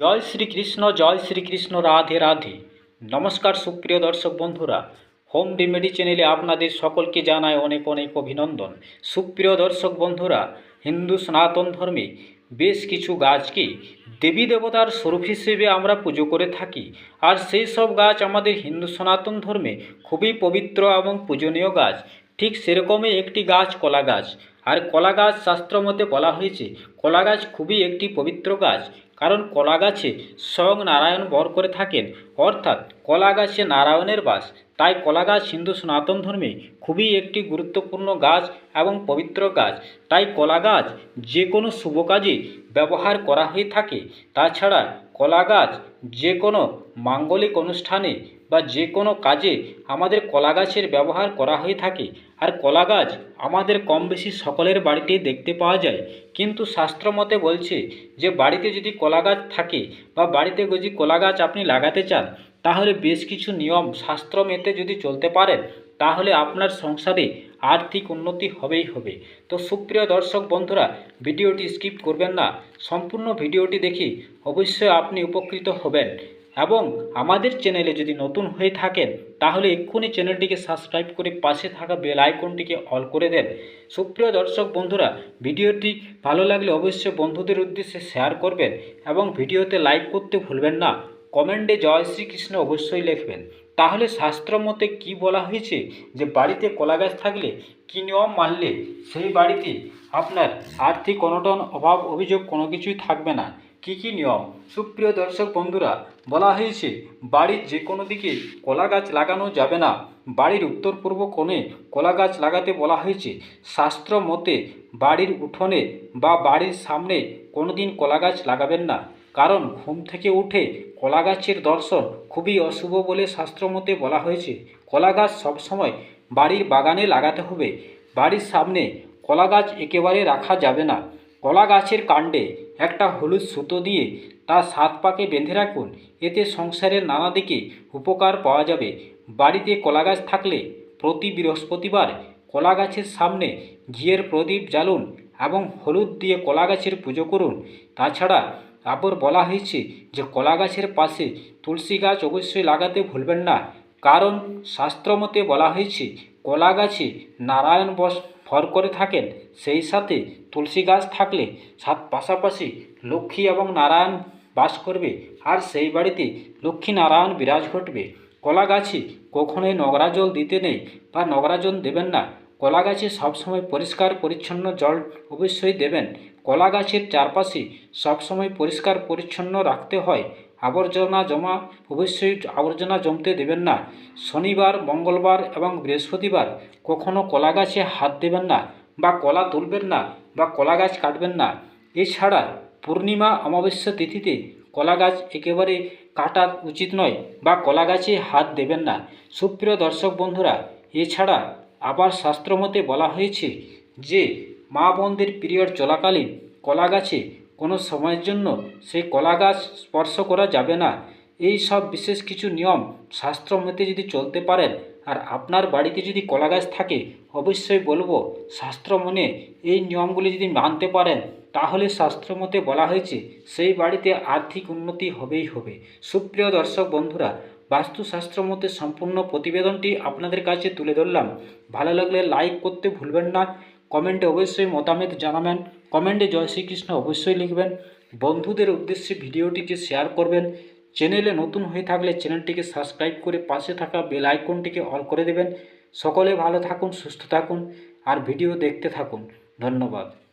জয় শ্রীকৃষ্ণ জয় শ্রীকৃষ্ণ, রাধে রাধে। নমস্কার সুপ্রিয় দর্শক বন্ধুরা, হোম রেমেডি চ্যানেলে আপনাদের সকলকে জানায় অনেক অনেক অভিনন্দন। সুপ্রিয় দর্শক বন্ধুরা, হিন্দু সনাতন ধর্মে বেশ কিছু গাছকে দেবী দেবতার স্বরূপ হিসেবে আমরা পুজো করে থাকি। আর সেই সব গাছ আমাদের হিন্দু সনাতন ধর্মে খুবই পবিত্র এবং পূজনীয় গাছ। ঠিক সেরকমই একটি গাছ কলা গাছ আর কলা গাছ শাস্ত্র মতে বলা হয়েছে কলা গাছ খুবই একটি পবিত্র গাছ। কারণ কলা গাছে স্বয়ং নারায়ণ বর করে থাকেন। অর্থাৎ কলা গাছে নারায়ণের বাস। তাই কলা গাছ হিন্দু সনাতন ধর্মে খুবই একটি গুরুত্বপূর্ণ গাছ এবং পবিত্র গাছ। তাই কলা গাছ যে কোনো শুভ কাজে ব্যবহার করা হয়ে থাকে। তাছাড়া কলা গাছ যে কোনো মাঙ্গলিক অনুষ্ঠানে বা যে কোনো কাজে আমাদের কলা গাছের ব্যবহার করা হয়ে থাকে। আর কলা গাছ আমাদের কম বেশি সকলের বাড়িতেই দেখতে পাওয়া যায়। কিন্তু শাস্ত্র মতে বলছে যে, বাড়িতে যদি কলা গাছ থাকে বা বাড়িতে যদি কলা গাছ আপনি লাগাতে চান, তাহলে বেশ কিছু নিয়ম শাস্ত্র মেতে যদি চলতে পারেন, তাহলে আপনার সংসারে আর্থিক উন্নতি হবেই হবে। তো সুপ্রিয় দর্শক বন্ধুরা, ভিডিওটি স্কিপ করবেন না, সম্পূর্ণ ভিডিওটি দেখে, অবশ্যই আপনি উপকৃত হবেন। এবং আমাদের চ্যানেলে যদি নতুন হয়ে থাকেন, তাহলে এক্ষুনি চ্যানেলটিকে সাবস্ক্রাইব করে পাশে থাকা বেল আইকনটিকে অল করে দেন। সুপ্রিয় দর্শক বন্ধুরা, ভিডিওটি ভালো লাগলে অবশ্যই বন্ধুদের উদ্দেশ্যে শেয়ার করবেন এবং ভিডিওতে লাইক করতে ভুলবেন না। কমেন্টে জয় শ্রীকৃষ্ণ অবশ্যই লিখবেন। তাহলে শাস্ত্র মতে কী বলা হয়েছে যে বাড়িতে কলা গাছ থাকলে কী নিয়ম মানলে? সেই বাড়িতে আপনার আর্থিক অনটন, অভাব, অভিযোগ কোনো কিছুই থাকবে না। কী কী নিয়ম? সুপ্রিয় দর্শক বন্ধুরা, বলা হয়েছে বাড়ির যে কোনো দিকে কলা গাছ লাগানো যাবে না। বাড়ির উত্তর পূর্ব কোণে কলা গাছ লাগাতে বলা হয়েছে শাস্ত্র মতে বাড়ির উঠোনে বা বাড়ির সামনে কোনো দিন কলা গাছ লাগাবেন না। কারণ ঘুম থেকে উঠে কলা গাছের দর্শন খুবই অশুভ বলে শাস্ত্রমতে বলা হয়েছে। কলা গাছ সবসময় বাড়ির বাগানে লাগাতে হবে। বাড়ির সামনে কলা গাছ একেবারে রাখা যাবে না। কলা গাছের কাণ্ডে একটা হলুদ সুতো দিয়ে তার সাত পাকে বেঁধে রাখুন। এতে সংসারের নানা দিকে উপকার পাওয়া যাবে। বাড়িতে কলা গাছ থাকলে প্রতি বৃহস্পতিবার কলা গাছের সামনে ঘিয়ের প্রদীপ জ্বালুন এবং হলুদ দিয়ে কলা গাছের পুজো করুন। তাছাড়া আবার বলা হয়েছে যে কলা গাছের পাশে তুলসী গাছ অবশ্যই লাগাতে ভুলবেন না। কারণ শাস্ত্রমতে বলা হয়েছে কলা গাছে নারায়ণ বস ভর করে থাকেন, সেই সাথে তুলসী গাছ থাকলে সাত পাশাপাশি লক্ষ্মী এবং নারায়ণ বাস করবে, আর সেই বাড়িতে লক্ষ্মী নারায়ণ বিরাজ ঘটবে। কলা গাছে কখনোই নোংরা জল দিতে নেই বা নোংরা জল দেবেন না। কলা গাছে সবসময় পরিষ্কার, পরিচ্ছন্ন জল অবশ্যই দেবেন। কলা গাছের চারপাশে সবসময় পরিষ্কার, পরিচ্ছন্ন রাখতে হয়। আবর্জনা জমা অবশ্যই আবর্জনা জমতে দেবেন না। শনিবার, মঙ্গলবার এবং বৃহস্পতিবার কখনো কলা গাছে হাত দেবেন না বা কলা তুলবেন না বা কলা গাছ কাটবেন না। এছাড়া পূর্ণিমা, অমাবস্যা তিথিতে কলা গাছ একেবারে কাটা উচিত নয় বা কলা গাছে হাত দেবেন না। সুপ্রিয় দর্শক বন্ধুরা, এছাড়া আবার শাস্ত্রমতে বলা হয়েছে যে, মা বোনদের পিরিয়ড চলাকালীন কলা গাছে কোনো সময়ের জন্য সেই কলা গাছ স্পর্শ করা যাবে না। এই সব বিশেষ কিছু নিয়ম শাস্ত্র মতে যদি চলতে পারেন আর আপনার বাড়িতে যদি কলা গাছ থাকে, অবশ্যই বলব শাস্ত্র মনে এই নিয়মগুলি যদি মানতে পারেন, তাহলে শাস্ত্র মতে বলা হয়েছে, সেই বাড়িতে আর্থিক উন্নতি হবেই হবে। সুপ্রিয় দর্শক বন্ধুরা বাস্তুশাস্ত্র মতে সম্পূর্ণ প্রতিবেদনটি আপনাদের কাছে তুলে ধরলাম। ভালো লাগলে লাইক করতে ভুলবেন না। কমেন্টে অবশ্যই মতামত জানাবেন। কমেন্টে জয় শ্রীকৃষ্ণ অবশ্যই লিখবেন। বন্ধুদের উদ্দেশ্যে ভিডিওটিকে শেয়ার করবেন। চ্যানেলে নতুন হয়ে থাকলে চ্যানেলটিকে সাবস্ক্রাইব করে পাশে থাকা বেল আইকনটিকে অল করে দেবেন। সকলে ভালো থাকুন, সুস্থ থাকুন, আর ভিডিও দেখতে থাকুন। ধন্যবাদ।